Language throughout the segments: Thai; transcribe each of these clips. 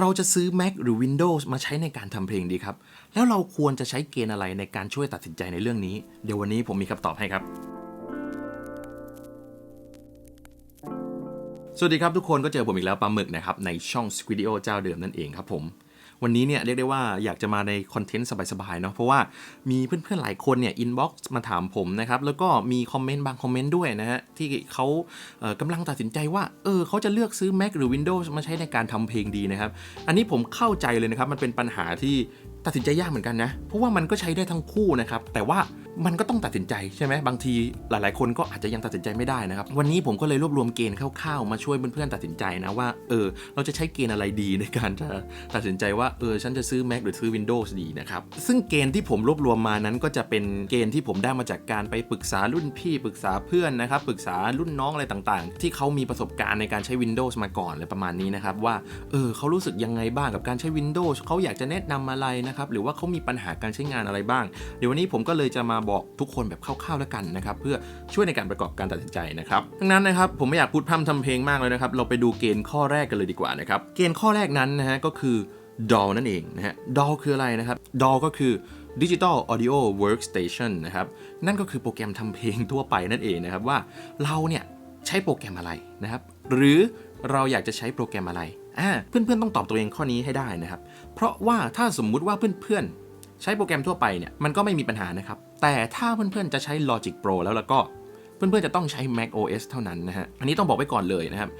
เราจะซื้อ Mac หรือ Windows มาใช้ในการทำเพลงดีครับ แล้วเราควรจะใช้เกณฑ์อะไรในการช่วยตัดสินใจในเรื่องนี้ เดี๋ยววันนี้ผมมีคำตอบให้ครับ สวัสดีครับทุกคนก็เจอผมอีกแล้วปลาหมึกนะครับ ในช่อง Squidio เจ้าเดิมนั่นเองครับผม วันนี้เนี่ยเรียกได้ว่าอยากจะมาในคอนเทนต์สบายๆเนาะเพราะว่ามีเพื่อนๆหลายคนเนี่ยอินบ็อกซ์มาถามผมนะครับแล้วก็มีคอมเมนต์บางคอมเมนต์ด้วยนะฮะที่เขาเอ่อกำลังตัดสินใจว่าเออเขาจะเลือกซื้อ Mac หรือ Windows มาใช้ในการทำเพลงดีนะครับอันนี้ผมเข้าใจเลยนะครับมันเป็นปัญหาที่ตัดสินใจยากเหมือนกันนะเพราะว่ามันก็ใช้ได้ทั้งคู่นะครับแต่ว่ามันก็ต้องตัดสินใจใช่ไหมบางทีหลาย ๆ คนก็อาจจะยังตัดสินใจไม่ได้นะครับ วันนี้ผมก็เลยรวบรวมเกณฑ์คร่าวๆมาช่วยเพื่อนๆตัดสินใจนะว่าเออเราจะใช้เกณฑ์อะไรดีในการจะตัดสินใจว่าเออฉันจะซื้อ Mac หรือซื้อ Windows ดีนะครับซึ่งเกณฑ์ที่ผมรวบรวมมานั้นก็จะเป็นเกณฑ์ที่ผมได้มาจากการไปปรึกษารุ่นพี่ปรึกษาเพื่อนนะครับปรึกษารุ่นน้องอะไรต่างๆ ที่เขามีประสบการณ์ในการใช้ Windows มาก่อนอะไรประมาณนี้นะครับว่าเออเขารู้สึกยังไงบ้างกับการใช้ Windows เขาอยากจะแนะนำอะไรนะครับหรือว่าเขามีปัญหาการใช้งานอะไรบ้าง เดี๋ยววันนี้ผมก็เลยจะมาบอกทุกคนแบบคร่าวๆแล้วกันนะครับเพื่อช่วยในการประกอบการตัดสินใจนะครับดังนั้นนะครับผมไม่อยากพูดพร่ำทำเพลงมากเลยนะครับเราไปดูเกณฑ์ข้อแรกกันเลยดีกว่านะครับเกณฑ์ข้อแรกนั้นนะฮะก็คือ DAW นั่นเองนะฮะ DAW คืออะไรนะครับ DAW ก็คือ Digital Audio Workstation นะครับ นั่นก็คือโปรแกรมทำเพลงทั่วไปนั่นเองนะครับว่าเราเนี่ยใช้โปรแกรมอะไรนะครับ หรือเราอยากจะใช้โปรแกรมอะไรอ่าเพื่อนๆต้องตอบตัวเองข้อนี้ให้ได้นะครับ เพราะว่าถ้าสมมุติว่าเพื่อนๆ ใช้โปรแกรมทั่วไปเนี่ยมันก็ไม่มีปัญหานะครับ แต่ถ้าเพื่อนๆ จะใช้ Logic Pro แล้วแล้วก็เพื่อนๆ จะต้องใช้ Mac OS เท่านั้นนะฮะ อันนี้ต้องบอกไว้ก่อนเลยนะครับ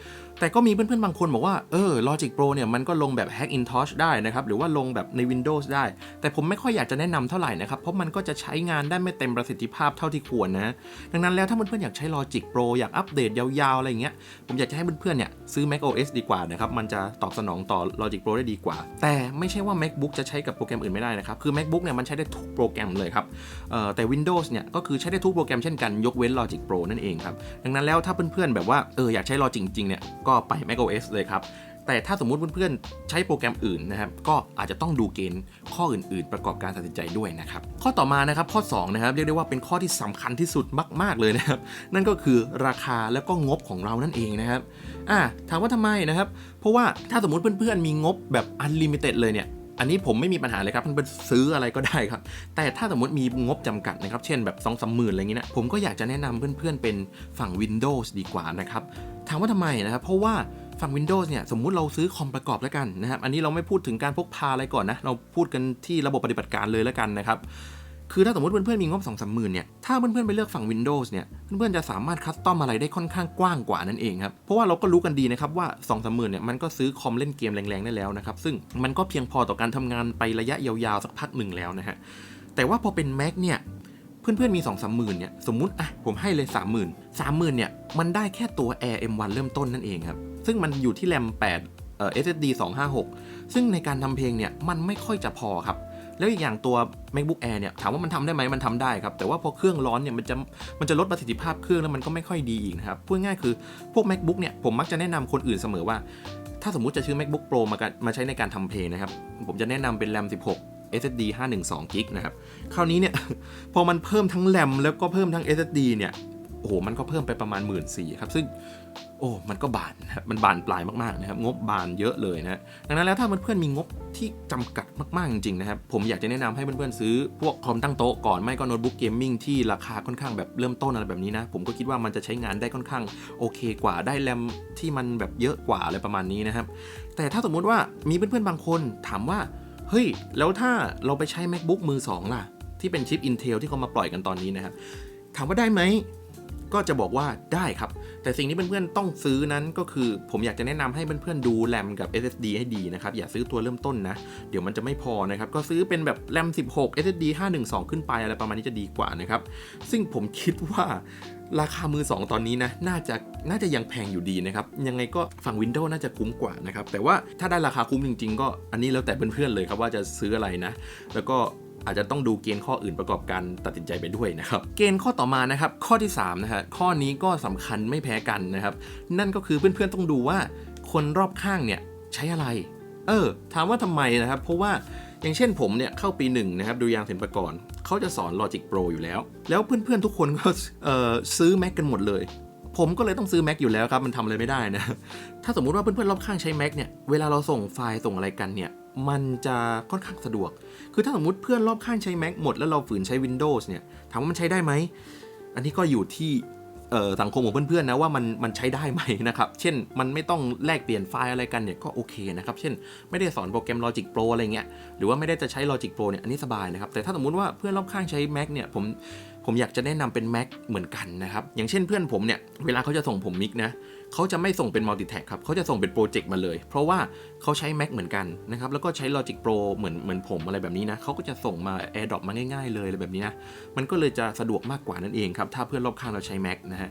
แต่ก็มีเพื่อนๆ บางคนบอกว่า เออ Logic Pro เนี่ยมันก็ลงแบบ Hackintosh ได้นะครับ หรือว่าลงแบบใน Windows ได้ แต่ผมไม่ค่อยอยากจะแนะนำเท่าไหร่นะครับ เพราะมันก็จะใช้งานได้ไม่เต็มประสิทธิภาพเท่าที่ควรนะ ดังนั้นแล้วถ้าเพื่อนๆ อยากใช้ Logic Pro อยากอัปเดตยาวๆ อะไรเงี้ย ผมอยากจะให้เพื่อนๆ เนี่ยซื้อ Mac OS ดีกว่านะครับ มันจะตอบสนองต่อ Logic Pro ได้ดีกว่า แต่ไม่ใช่ว่า MacBook จะใช้กับโปรแกรมอื่นไม่ได้นะครับ คือ MacBook เนี่ยมันใช้ได้ทุกโปรแกรมเลยครับเอ่อแต่ Windows เนี่ยก็คือใช้ได้ทุกโปรแกรมเช่นกันยกเว้น Logic Pro นั่นเองครับดังนั้นแล้วถ้าเพื่อนๆแบบว่าเอออยากใช้ Logic จริงๆเนี่ยก็ไป macOS เลยครับ แต่ถ้าสมมุติเพื่อนๆ ใช้โปรแกรมอื่นนะครับ ก็อาจจะต้องดูเกณฑ์ข้ออื่นๆ ประกอบการตัดสินใจด้วยนะครับ ข้อต่อมานะครับข้อ2นะครับเรียกได้ว่าเป็นข้อที่สำคัญที่สุดมาก ๆเลยนะครับ นั่นก็คือราคาแล้วก็งบของเรานั่นเองนะครับอ่าถามว่าทำไมนะครับ เพราะว่าถ้าสมมุติเพื่อนๆมีงบแบบ unlimited เลยเนี่ย อันนี้ผมไม่มีปัญหาเลยครับมันเป็นซื้ออะไรก็ได้ครับ แต่ถ้าสมมติมีงบจำกัดนะครับ เช่นแบบ2องสามหมื่นอะไรอย่างนี้นะผมก็อยากจะแนะนำเพื่อนๆเป็นฝั่ง Windows ดีกว่านะครับ ถามว่าทำไมนะครับ เพราะว่าฝั่ง Windows เนี่ยสมมุติเราซื้อคอมประกอบแล้วกันนะครับ อันนี้เราไม่พูดถึงการพกพาอะไรก่อนนะ เราพูดกันที่ระบบปฏิบัติการเลยแล้วกันนะครับ คือถ้าสมมติเพื่อนๆมีงบ2องสามหมื่นเนี่ย ถ้าเพื่อนๆไปเลือกฝั่ง Windows เนี่ย เพื่อนๆจะสามารถคัสตอมอะไรได้ค่อนข้างกว้างกว่านั่นเองครับ เพราะว่าเราก็รู้กันดีนะครับว่า2องสามหมื่นเนี่ยมันก็ซื้อคอมเล่นเกมแรงๆได้แล้วนะครับ ซึ่งมันก็เพียงพอต่อการทำงานไประยะยาวๆสักพักหนึ่งแล้วนะฮะ แต่ว่าพอเป็น Mac เนี่ยเพื่อนๆมี2องสามหมื่นเนี่ยสมมุติอะผมให้เลย 3 0 0 0 0 3 0,000เนี่ยมันได้แค่ตัว Air M1 เริ่มต้นนั่นเองครับซึ่งมันอยู่ที่แรม8เอ่อ SSD 256 ซึ่งในการทำเพลงเนี่ยมันไม่ค่อยจะพอครับ แล้วอีกอย่างตัว MacBook Air เนี่ยถามว่ามันทำได้ไหมมันทำได้ครับ แต่ว่าพอเครื่องร้อนเนี่ยมันจะมันจะลดประสิทธิภาพเครื่องแล้วมันก็ไม่ค่อยดีอีกนะครับพูดง่ายคือพวก MacBook เนี่ยผมมักจะแนะนำคนอื่นเสมอว่า ถ้าสมมุติจะซื้อ MacBook Pro มากันมาใช้ในการทำเพลงนะครับผมจะแนะนำเป็น RAM 16 SSD 512 g b นะครับ คราวนี้เนี่ย พอมันเพิ่มทั้งแรมแล้วก็เพิ่มทั้ง SSD เนี่ย โอ้โห มันก็เพิ่มไปประมาณ 1 4ื่นครับ ซึ่ง โอ้มันก็บานนะครับมันบานปลายมากๆนะครับงบบานเยอะเลยนะดังนั้นแล้วถ้าเพื่อนๆมีงบที่จำกัดมากๆจริงๆนะครับผมอยากจะแนะนำให้เพื่อนๆซื้อพวกคอมตั้งโต๊ะก่อนไม่ก็โน้ตบุ๊กเกมมิ่งที่ราคาค่อนข้างแบบเริ่มต้นอะไรแบบนี้นะผมก็คิดว่ามันจะใช้งานได้ค่อนข้างโอเคกว่าได้แรมที่มันแบบเยอะกว่าอะไรประมาณนี้นะครับแต่ถ้าสมมุติว่ามีเพื่อนๆบางคนถามว่าเฮ้ยแล้วถ้าเราไปใช้ macbook มือสองล่ะที่เป็นชิป Intel ที่เขามาปล่อยกันตอนนี้นะครับถามว่าได้ไหม ก็จะบอกว่าได้ครับ แต่สิ่งที่เพื่อนๆต้องซื้อนั้นก็คือ ผมอยากจะแนะนำให้เพื่อนๆดูแรมกับ SSD ให้ดีนะครับ อย่าซื้อตัวเริ่มต้นนะ เดี๋ยวมันจะไม่พอนะครับ ก็ซื้อเป็นแบบแรม16 SSD 512 ขึ้นไปอะไรประมาณนี้จะดีกว่านะครับ ซึ่งผมคิดว่าราคามือ 2 ตอนนี้นะ น่าจะ น่าจะยังแพงอยู่ดีนะครับ ยังไงก็ฝั่ง Windows น่าจะคุ้มกว่านะครับ แต่ว่าถ้าได้ราคาคุ้มจริง ๆ ก็อันนี้แล้วแต่เพื่อนๆเลยครับว่าจะซื้ออะไรนะ แล้วก็ อาจจะต้องดูเกณฑ์ข้ออื่นประกอบการตัดสินใจไปด้วยนะครับ เกณฑ์ข้อต่อมานะครับ ข้อที่3นะฮะข้อนี้ก็สำคัญไม่แพ้กันนะครับ นั่นก็คือเพื่อนๆต้องดูว่า คนรอบข้างเนี่ยใช้อะไร เออ ถามว่าทำไมนะครับ เพราะว่าอย่างเช่นผมเนี่ยเข้าปีหนึ่งนะครับดูยางศิลปากรเขาจะสอน Logic Pro อยู่แล้ว แล้วเพื่อนๆทุกคนก็เอ่อซื้อ Mac กันหมดเลย ผมก็เลยต้องซื้อ Mac อยู่แล้วครับ มันทำอะไรไม่ได้นะ ถ้าสมมุติว่าเพื่อนๆรอบข้างใช้ Mac เนี่ย เวลาเราส่งไฟล์ส่งอะไรกันเนี่ย มันจะค่อนข้างสะดวก คือถ้าสมมติเพื่อนรอบข้างใช้ Mac หมดแล้วเราฝืนใช้ Windows เนี่ย ถามว่ามันใช้ได้ไหม อันนี้ก็อยู่ที่สังคมของเพื่อนๆนะว่ามันมันใช้ได้ไหมนะครับ เช่นมันไม่ต้องแลกเปลี่ยนไฟล์อะไรกันเนี่ยก็โอเคนะครับ เช่นไม่ได้สอนโปรแกรม Logic Pro อะไรเงี้ย หรือว่าไม่ได้จะใช้ Logic Pro เนี่ยอันนี้สบายนะครับ แต่ถ้าสมมุติว่าเพื่อนรอบข้างใช้ Mac เนี่ยผม ผมอยากจะแนะนำเป็น Mac เหมือนกันนะครับ อย่างเช่นเพื่อนผมเนี่ย เวลาเขาจะส่งผมมิกนะเขาจะไม่ส่งเป็นมัลติแท็กครับเขาจะส่งเป็นโปรเจกต์มาเลย เพราะว่าเขาใช้ Mac เหมือนกันนะครับ แล้วก็ใช้ Logic Pro เหมือนเหมือนผมอะไรแบบนี้นะเขาก็จะส่งมา AirDrop มาง่ายๆเลยอะไรแบบนี้นะมันก็เลยจะสะดวกมากกว่านั่นเองครับถ้าเพื่อนรอบข้างเราใช้ Mac นะฮะ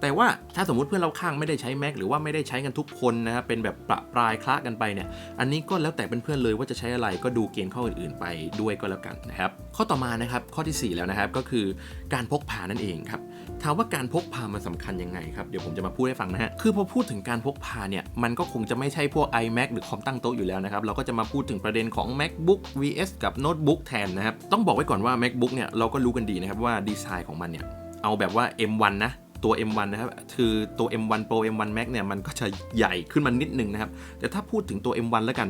แต่ว่าถ้าสมมุติเพื่อนเราข้างไม่ได้ใช้ Mac หรือว่าไม่ได้ใช้กันทุกคนนะครับเป็นแบบประปรายคละกันไปเนี่ยอันนี้ก็แล้วแต่เพื่อนๆเลยว่าจะใช้อะไรก็ดูเกณฑ์ข้ออื่นๆ ไปด้วยก็แล้วกันนะครับข้อต่อมานะครับข้อทีสี่4 แล้วนะครับก็คือการพกพานั่นเองครับถามว่าการพกพามันสำคัญยังไงครับเดี๋ยวผมจะมาพูดให้ฟังนะฮะคือพอพูดถึงการพกพาเนี่ยมันก็คงจะไม่ใช่พวก iMac หรือคอมตั้งโต๊ะอยู่แล้วนะครับเราก็จะมาพูดถึงประเด็นของ MacBook vs กับโน้ตบุ๊กแทนนะครับต้องบอกไว้ก่อนว่า MacBook เนี่ยเราก็รู้กันดีนะครับว่าดีไซน์ของมันเนี่ยเอาแบบว่า M1 นะ ตัว M1 นะครับ คือตัว M1 Pro M1 Max เนี่ย มันก็จะใหญ่ขึ้นมานิดนึงนะครับ แต่ถ้าพูดถึงตัว M1 แล้วกัน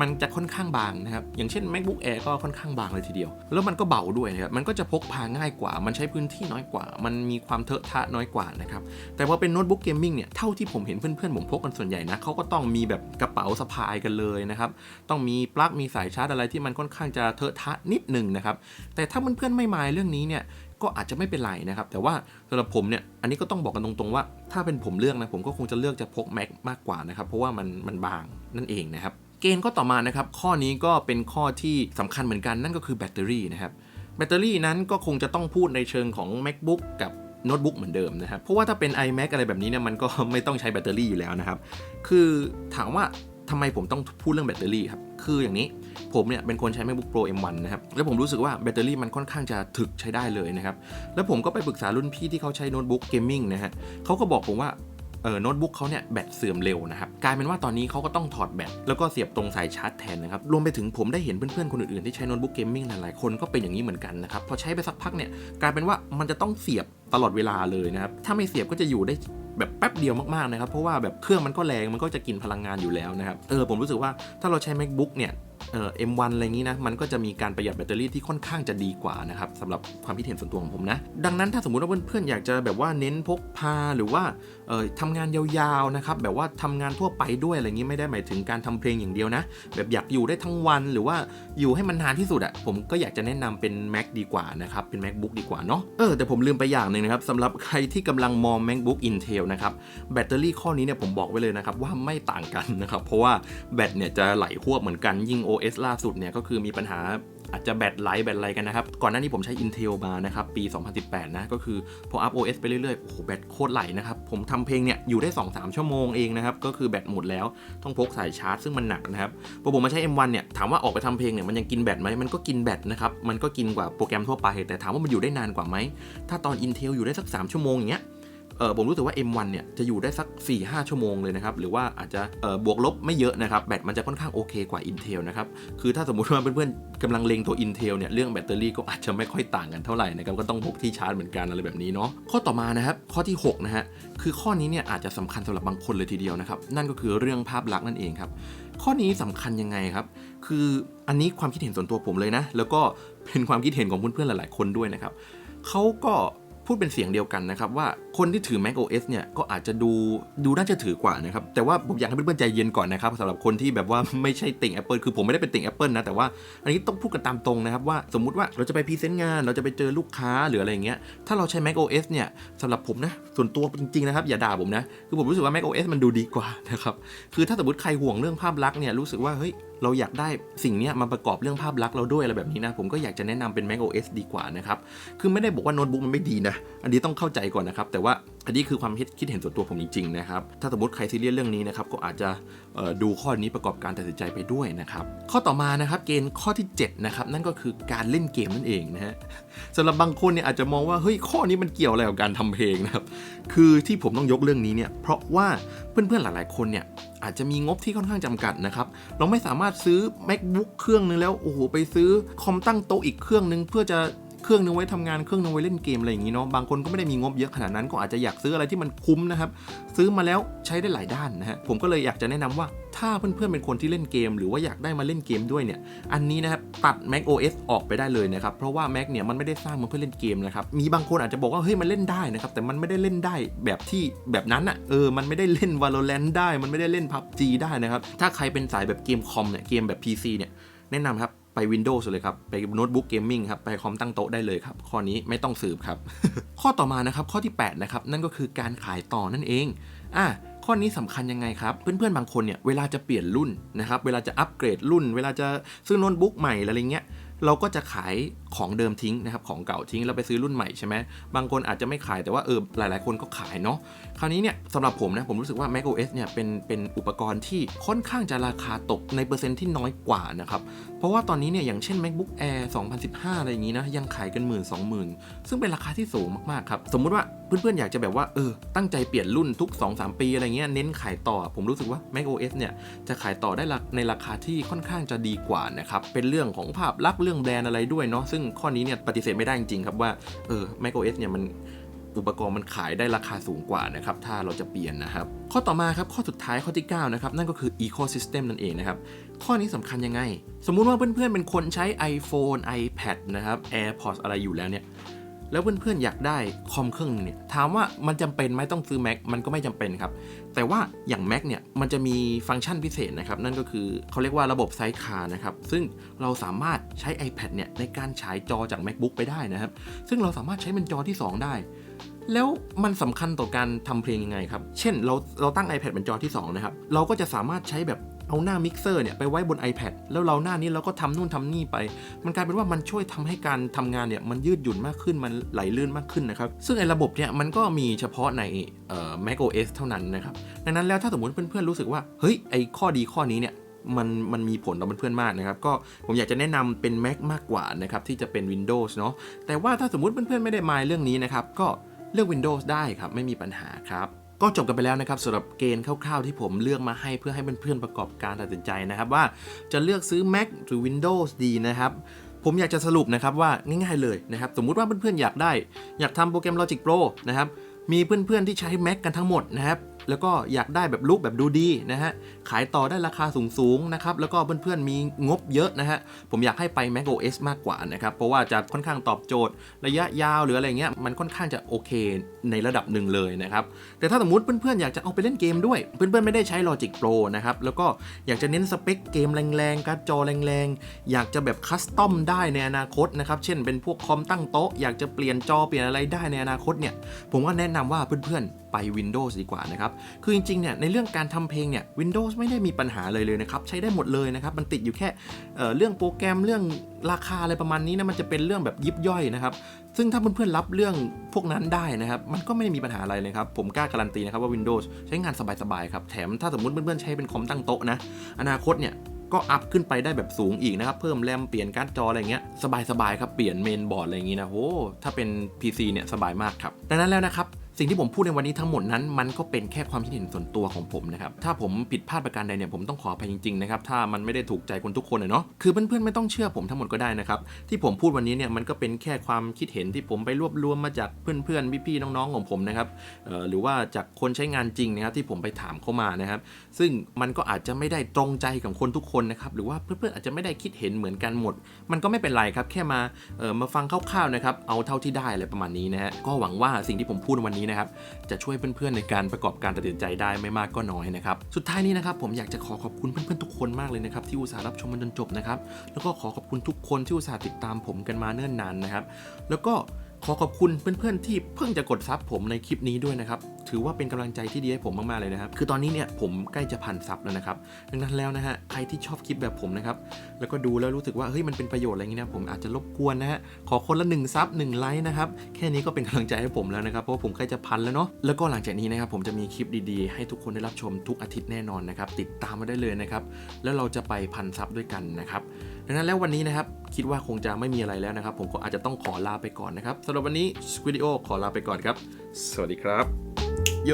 มันจะค่อนข้างบางนะครับ อย่างเช่น MacBook Air ก็ค่อนข้างบางเลยทีเดียว แล้วมันก็เบาด้วยนะครับ มันก็จะพกพาง่ายกว่า มันใช้พื้นที่น้อยกว่า มันมีความเทอะทะน้อยกว่านะครับ แต่พอเป็นโน้ตบุ๊กเกมมิ่งเนี่ย เท่าที่ผมเห็นเพื่อนๆผมพกกันส่วนใหญ่นะเขาก็ต้องมีแบบกระเป๋าสะพายกันเลยนะครับ ต้องมีปลั๊ก มีสายชาร์จอะไรที่มันค่อนข้างจะเทอะทะนิดหนึ่งนะครับ แต่ถ้าเพื่อนๆไม่มายเรื่องนี้เนี่ย ก็อาจจะไม่เป็นไรนะครับ แต่ว่าสำหรับผมเนี่ยอันนี้ก็ต้องบอกกันตรงๆว่า ถ้าเป็นผมเลือกนะผมก็คงจะเลือกจะพก Mac มากกว่านะครับ เพราะว่ามันมันบางนั่นเองนะครับเกณฑ์ข้อต่อมานะครับข้อนี้ก็เป็นข้อที่สำคัญเหมือนกันนั่นก็คือแบตเตอรี่นะครับแบตเตอรี่นั้นก็คงจะต้องพูดในเชิงของ macbook กับโน้ตบุ๊กเหมือนเดิมนะครับ เพราะว่าถ้าเป็น iMac อะไรแบบนี้เนี่ยมันก็ไม่ต้องใช้แบตเตอรี่อยู่แล้วนะครับ คือถามว่าทำไมผมต้องพูดเรื่องแบตเตอรี่ครับ คืออย่างนี้ ผมเนี่ยเป็นคนใช้ MacBook Pro M1 นะครับ แล้วผมรู้สึกว่าแบตเตอรี่มันค่อนข้างจะถึกใช้ได้เลยนะครับ แล้วผมก็ไปปรึกษารุ่นพี่ที่เขาใช้โน้ตบุ๊กเกมมิ่งนะฮะเขาก็บอกผมว่าเออโน้ตบุ๊กเขาเนี่ยแบตเสื่อมเร็วนะครับ กลายเป็นว่าตอนนี้เขาก็ต้องถอดแบตแล้วก็เสียบตรงสายชาร์จแทนนะครับ รวมไปถึงผมได้เห็นเพื่อนๆ คนอื่นๆ ที่ใช้โน้ตบุ๊กเกมมิ่งหลายๆคนก็เป็นอย่างนี้เหมือนกันนะครับ พอใช้ไปสักพักเนี่ยกลายเป็นว่ามันจะต้องเสียบตลอดเวลาเลยนะครับ ถ้าไม่เสียบก็จะอยู่ได้แบบแป๊บเดียวมากๆนะครับ เพราะว่าแบบเครื่องมันก็แรงมันก็จะกินพลังงานอยู่แล้วนะครับ เออผมรู้สึกว่าถ้าเราใช้ macbook เนี่ย เอ่อ M1 อะไรอย่างนี้นะ มันก็จะมีการประหยัดแบตเตอรี่ที่ค่อนข้างจะดีกว่านะครับสำหรับความคิดเห็นส่วนตัวของผมนะ ดังนั้นถ้าสมมุติว่าเพื่อนๆอยากจะแบบว่าเน้นพกพาหรือว่าเอ่อทำงานยาวๆนะครับแบบว่าทำงานทั่วไปด้วยอะไรอย่างนี้ไม่ได้หมายถึงการทำเพลงอย่างเดียวนะ แบบอยากอยู่ได้ทั้งวันหรือว่าอยู่ให้มันนานที่สุดอะผมก็อยากจะแนะนำเป็น Mac ดีกว่านะครับเป็น MacBook ดีกว่าเนาะเออแต่ผมลืมไปอย่างหนึ่งนะครับสำหรับใครที่กำลังมอง MacBook Intel นะครับแบตเตอรี่ข้อนี้เนี่ยผมบอกไว้เลยนะครับว่าไม่ต่างกันนะครับเพราะว่าแบตเนี่ยจะไหลหวบเหมือนกันยิ่ง OS ล่าสุดเนี่ยก็คือมีปัญหาอาจจะแบตไหลแบตอะไรกันนะครับ ก่อนหน้านี้ผมใช้ Intel มานะครับ ปี 2018 นะ ก็คือพออัพ OS ไปเรื่อยๆ โอ้โห แบตโคตรไหลนะครับ ผมทำเพลงเนี่ย อยู่ได้ 2-3 ชั่วโมงเองนะครับ ก็คือแบตหมดแล้วต้องพกสายชาร์จซึ่งมันหนักนะครับ พอผมมาใช้ M1 เนี่ย ถามว่าออกไปทำเพลงเนี่ย มันยังกินแบตไหมมันก็กินแบตนะครับ มันก็กินกว่าโปรแกรมทั่วไป แต่ถามว่ามันอยู่ได้นานกว่าไหมถ้าตอน Intel อยู่ได้สัก 3 ชั่วโมงอย่างเงี้ย เออผมรู้สึกว่า M1 เนี่ยจะอยู่ได้สัก 4-5 ชั่วโมงเลยนะครับ หรือว่าอาจจะเออบวกลบไม่เยอะนะครับ แบตมันจะค่อนข้างโอเคกว่า Intel นะครับ คือถ้าสมมุติว่าเพื่อนๆกำลังเลงตัว Intel เนี่ยเรื่องแบตเตอรี่ก็อาจจะไม่ค่อยต่างกันเท่าไหร่นะครับก็ต้องพกที่ชาร์จเหมือนกันอะไรแบบนี้เนาะข้อต่อมานะครับข้อที่6นะฮะคือข้อนี้เนี่ยอาจจะสำคัญสำหรับบางคนเลยทีเดียวนะครับนั่นก็คือเรื่องภาพลักษณ์นั่นเองครับข้อนี้สำคัญยังไงครับ คืออันนี้ความคิดเห็นส่วนตัวผมเลยนะ แล้วก็เป็นความคิดเห็นของเพื่อนๆหลาย ๆ คนด้วยนะครับเขาก็ พูดเป็นเสียงเดียวกันนะครับว่าคนที่ถือ Mac OS เนี่ยก็อาจจะดูดูน่าจะถือกว่านะครับแต่ว่าผมอยากให้เพื่อนๆใจเย็นก่อนนะครับสำหรับคนที่แบบว่าไม่ใช่ติ่ง Apple คือผมไม่ได้เป็นติ่ง Apple นะแต่ว่าอันนี้ต้องพูดกันตามตรงนะครับว่าสมมุติว่าเราจะไปพรีเซนต์งาน เราจะไปเจอลูกค้าหรืออะไรเงี้ยถ้าเราใช้ Mac OS เนี่ยสำหรับผมนะส่วนตัวจริงๆนะครับอย่าด่าผมนะคือผมรู้สึกว่า Mac OS มันดูดีกว่านะครับคือถ้าสมมติใครห่วงเรื่องภาพลักษณ์เนี่ยรู้สึกว่าเฮ้ย เราอยากได้สิ่งนี้มาประกอบเรื่องภาพลักษณ์เราด้วยอะไรแบบนี้นะ ผมก็อยากจะแนะนำเป็น Mac OS ดีกว่านะครับ คือไม่ได้บอกว่าโน้ตบุ๊กมันไม่ดีนะ อันนี้ต้องเข้าใจก่อนนะครับ แต่ว่าอันนี้คือความคิดเห็นส่วนตัวผมจริงๆนะครับ ถ้าสมมติใครซีเรียสเรื่องนี้นะครับ ก็อาจจะดูข้อนี้ประกอบการตัดสินใจไปด้วยนะครับ ข้อต่อมานะครับ เกณฑ์ข้อที่7นะครับ นั่นก็คือการเล่นเกมนั่นเองนะฮะสำหรับบางคนเนี่ยอาจจะมองว่า เฮ้ย ข้อนี้มันเกี่ยวอะไรกับการทำเพลงนะครับ คือที่ผมต้องยกเรื่องนี้เนี่ย เพราะว่าเพื่อนๆหลายๆคนเนี่ย อาจจะมีงบที่ค่อนข้างจำกัดนะครับ เราไม่สามารถซื้อ macbook เครื่องนึงแล้ว โอ้โห ไปซื้อคอมตั้งโต๊ะอีกเครื่องนึง เพื่อจะ เครื่องนึงไว้ทำงานเครื่องนึงไว้เล่นเกมอะไรอย่างนี้เนาะบางคนก็ไม่ได้มีงบเยอะขนาดนั้นก็อาจจะอยากซื้ออะไรที่มันคุ้มนะครับซื้อมาแล้วใช้ได้หลายด้านนะฮะผมก็เลยอยากจะแนะนำว่าถ้าเพื่อนๆเป็นคนที่เล่นเกม หรือว่าอยากได้มาเล่นเกมด้วยเนี่ยอันนี้นะครับตัด Mac OS ออกไปได้เลยนะครับเพราะว่า Mac เนี่ยมันไม่ได้สร้างมาเพื่อเล่นเกมนะครับมีบางคนอาจจะบอกว่าเฮ้ยมันเล่นได้นะครับแต่มันไม่ได้เล่นได้แบบที่แบบนั้นอะเออมันไม่ได้เล่น Valorant ได้ มันไม่ได้เล่น PUBG ได้นะครับถ้าใครเป็นสายแบบเกมคอมเนี่ยเกมแบบ PC เนี่ยแนะนำครับ ไป Windows เลยครับ ไปโน้ตบุ๊กเกมมิ่งครับ ไปคอมตั้งโต๊ะได้เลยครับ ข้อนี้ไม่ต้องสืบครับ ข้อต่อมานะครับ ข้อที่ 8 นะครับ นั่นก็คือการขายต่อนั่นเอง อะข้อนี้สำคัญยังไงครับ เพื่อนๆ บางคนเนี่ย เวลาจะเปลี่ยนรุ่นนะครับ เวลาจะอัปเกรดรุ่น เวลาจะซื้อโน้ตบุ๊กใหม่อะไรเงี้ยเราก็จะขายของเดิมทิ้งนะครับของเก่าทิ้งแล้วไปซื้อรุ่นใหม่ใช่ไหมบางคนอาจจะไม่ขายแต่ว่าเออหลาย ๆ คนก็ขายเนาะ ราวนี้เนี่ยสำหรับผมนะผมรู้สึกว่า macOS เนี่ยเป็นเป็นอุปกรณ์ที่ค่อนข้างจะราคาตกในเปอร์เซ็นต์ที่น้อยกว่านะครับ เพราะว่าตอนนี้เนี่ยอย่างเช่น macbook air 2015 อะไรอย่างนี้นะยังขายกันหมื่นสองหมื่นซึ่งเป็นราคาที่สูงมากๆครับ สมมุติว่าเพื่อนๆ อยากจะแบบว่าเออตั้งใจเปลี่ยนรุ่นทุก 2-3 ปีอะไรเงี้ยเน้นขายต่อ ผมรู้สึกว่า macOS เนี่ยจะขายต่อได้ในราคาที่ค่อนข้างจะดีกว่านะครับเป็นเรื่องของภาพลักษณ์เรื่องแบรนด์อะไรด้วยเนาะซึ่งข้อนี้เนี่ยปฏิเสธไม่ได้จริงๆครับว่าเออ macOS เนี่ยมัน อุปกรณ์มันขายได้ราคาสูงกว่านะครับถ้าเราจะเปลี่ยนนะครับ ข้อต่อมาครับข้อสุดท้ายข้อที่9นะครับนั่นก็คือ ecosystem นั่นเองนะครับข้อนี้สำคัญยังไง สมมุติว่าเพื่อนๆเป็นคนใช้ iPhone iPad นะครับ AirPods อะไรอยู่แล้วเนี่ย แล้วเพื่อนๆอยากได้คอมเครื่องหนึงเนี่ยถามว่ามันจำเป็นไหมต้องซื้อ Mac มันก็ไม่จำเป็นครับ แต่ว่าอย่าง Mac เนี่ยมันจะมีฟังก์ชันพิเศษนะครับ นั่นก็คือเขาเรียกว่าระบบไซด์คาร์นะครับ ซึ่งเราสามารถใช้ iPad เนี่ยในการฉายจอจาก MacBook ไปได้นะครับ ซึ่งเราสามารถใช้เป็นจอที่ 2 ได้ แล้วมันสำคัญต่อการทำเพลงยังไงครับ เช่นเราเราตั้ง iPad เป็นจอที่ 2 นะครับ เราก็จะสามารถใช้แบบ เอาหน้ามิกเซอร์เนี่ยไปไว้บน iPad แล้วเราหน้านี้เราก็ทำนู่นทำนี่ไป มันกลายเป็นว่ามันช่วยทำให้การทำงานเนี่ยมันยืดหยุ่นมากขึ้นมันไหลลื่นมากขึ้นนะครับ ซึ่งไอ้ระบบเนี่ยมันก็มีเฉพาะในเอ่อ macOS เท่านั้นนะครับ ดังนั้นแล้วถ้าสมมติเพื่อนๆรู้สึกว่าเฮ้ยไอ้ข้อดีข้อนี้เนี่ยมันมันมีผลต่อเพื่อนๆมากนะครับ ก็ผมอยากจะแนะนำเป็น Mac มากกว่านะครับที่จะเป็น Windows เนาะแต่ว่าถ้าสมมติเพื่อนๆไม่ได้มายเรื่องนี้นะครับก็เลือก Windows ได้ครับไม่มีปัญหาครับ ก็จบกันไปแล้วนะครับสำหรับเกณฑ์คร่าวๆที่ผมเลือกมาให้เพื่อให้เพื่อนๆประกอบการตัดสินใจนะครับ ว่าจะเลือกซื้อ Mac หรือ Windows ดีนะครับผมอยากจะสรุปนะครับว่าง่ายๆเลยนะครับ สมมุติว่าเพื่อนๆอยากได้ อยากทำโปรแกรม Logic Pro นะครับมีเพื่อนๆที่ใช้ Mac กันทั้งหมดนะครับ แล้วก็อยากได้แบบลุกแบบดูดีนะฮะ ขายต่อได้ราคาสูงๆนะครับ แล้วก็เพื่อนๆมีงบเยอะนะฮะ ผมอยากให้ไป Mac OS มากกว่านะครับ เพราะว่าจะค่อนข้างตอบโจทย์ระยะยาวหรืออะไรเงี้ย มันค่อนข้างจะโอเคในระดับหนึ่งเลยนะครับ แต่ถ้าสมมติเพื่อนๆอยากจะเอาไปเล่นเกมด้วย เพื่อนๆไม่ได้ใช้ Logic Pro นะครับ แล้วก็อยากจะเน้นสเปคเกมแรงๆ การ์ดจอแรงๆ อยากจะแบบคัสตอมได้ในอนาคตนะครับ เช่นเป็นพวกคอมตั้งโต๊ะ อยากจะเปลี่ยนจอเปลี่ยนอะไรได้ในอนาคตเนี่ย ผมก็แนะนำว่าเพื่อนๆ ไป Windows ดีกว่านะครับ คือจริงๆ เนี่ยในเรื่องการทำเพลงเนี่ย Windows ไม่ได้มีปัญหาเลยเลยนะครับ ใช้ได้หมดเลยนะครับ มันติดอยู่แค่เเรื่องโปรแกรมเรื่องราคาอะไรประมาณนี้นะ มันจะเป็นเรื่องแบบยิบย่อยนะครับ ซึ่งถ้าเพื่อนๆรับเรื่องพวกนั้นได้นะครับ มันก็ไม่ได้มีปัญหาอะไรเลยครับ ผมกล้าการันตีนะครับว่า Windows ใช้งานสบายๆ ครับ แถมถ้าสมมติเพื่อนๆ ใช้เป็นคอมตั้งโต๊ะนะ อนาคตเนี่ยก็อัพขึ้นไปได้แบบสูงอีกนะครับ เพิ่มแรมเปลี่ยนการ์ดจออะไรเงี้ยสบายๆครับเปลี่ยนเมนบอร์ดอะไรอย่างงี้นะโอ้ถ้าเป็น PC เนี่ยสบายมากครับดังนั้นแล้วนะครับ สิ่งที่ผมพูดในวันนี้ทั้งหมดนั้น มันก็เป็นแค่ความคิดเห็นส่วนตัวของผมนะครับถ้าผมผิดพลาดประการใดเนี่ยผมต้องขออภัยจริงๆนะครับถ้ามันไม่ได้ถูกใจคนทุกคนเนาะคือเพื่อนๆไม่ต้องเชื่อผมทั้งหมดก็ได้นะครับที่ผมพูดวันนี้เนี่ยมันก็เป็นแค่ความคิดเห็นที่ผมไปรวบรวมมาจากเพื่อนๆพี่ๆน้องๆของผมนะครับหรือว่าจากคนใช้งานจริงนะครับที่ผมไปถามเข้ามานะครับ ซึ่งมันก็อาจจะไม่ได้ตรงใจกับคนทุกคนนะครับหรือว่าเพื่อนๆอาจจะไม่ได้คิดเห็นเหมือนกันหมด มันก็ไม่เป็นไรครับแค่มาเอ่อมาฟังคร่าวๆนะครับเอาเท่าที่ได้อะไรประมาณนี้นะฮะก็หวังว่าสิ่งที่ผมพูดวันนี้นะครับจะช่วยเพื่อนๆในการประกอบการตัดสินใจได้ไม่มากก็น้อยนะครับสุดท้ายนี้นะครับผมอยากจะขอขอบคุณเพื่อนๆทุกคนมากเลยนะครับที่อุตส่าห์รับชมมันจนจบนะครับแล้วก็ขอขอบคุณทุกคนที่อุตส่าห์ติดตามผมกันมาเนิ่นนานนะครับแล้วก็ ขอขอบคุณเพื่อนๆที่เพิ่งจะกดซับผมในคลิปนี้ด้วยนะครับ ถือว่าเป็นกำลังใจที่ดีให้ผมมากๆเลยนะครับ คือตอนนี้เนี่ยผมใกล้จะพันซับแล้วนะครับ ดังนั้นแล้วนะฮะ ใครที่ชอบคลิปแบบผมนะครับ แล้วก็ดูแล้วรู้สึกว่า เฮ้ย มันเป็นประโยชน์อะไรอย่างนี้นะ ผมอาจจะรบกวนนะฮะ ขอคนละหนึ่งซับหนึ่งไลค์นะครับ แค่นี้ก็เป็นกำลังใจให้ผมแล้วนะครับ เพราะว่าผมใกล้จะพันแล้วเนาะ แล้วก็หลังจากนี้นะครับผมจะมีคลิปดีๆ ให้ทุกคนได้รับชมทุกอาทิตย์แน่นอนนะครับ ติดตามมาได้เลยนะครับ แล้วเราจะไปพันซับด้วยกันนะครับ ดังนั้นแล้ววันนี้นะครับ คิดว่าคงจะไม่มีอะไรแล้วนะครับ ผมก็อาจจะต้องขอลาไปก่อนนะครับสำหรับวันนี้สควิดโอขอลาไปก่อนครับ สวัสดีครับโย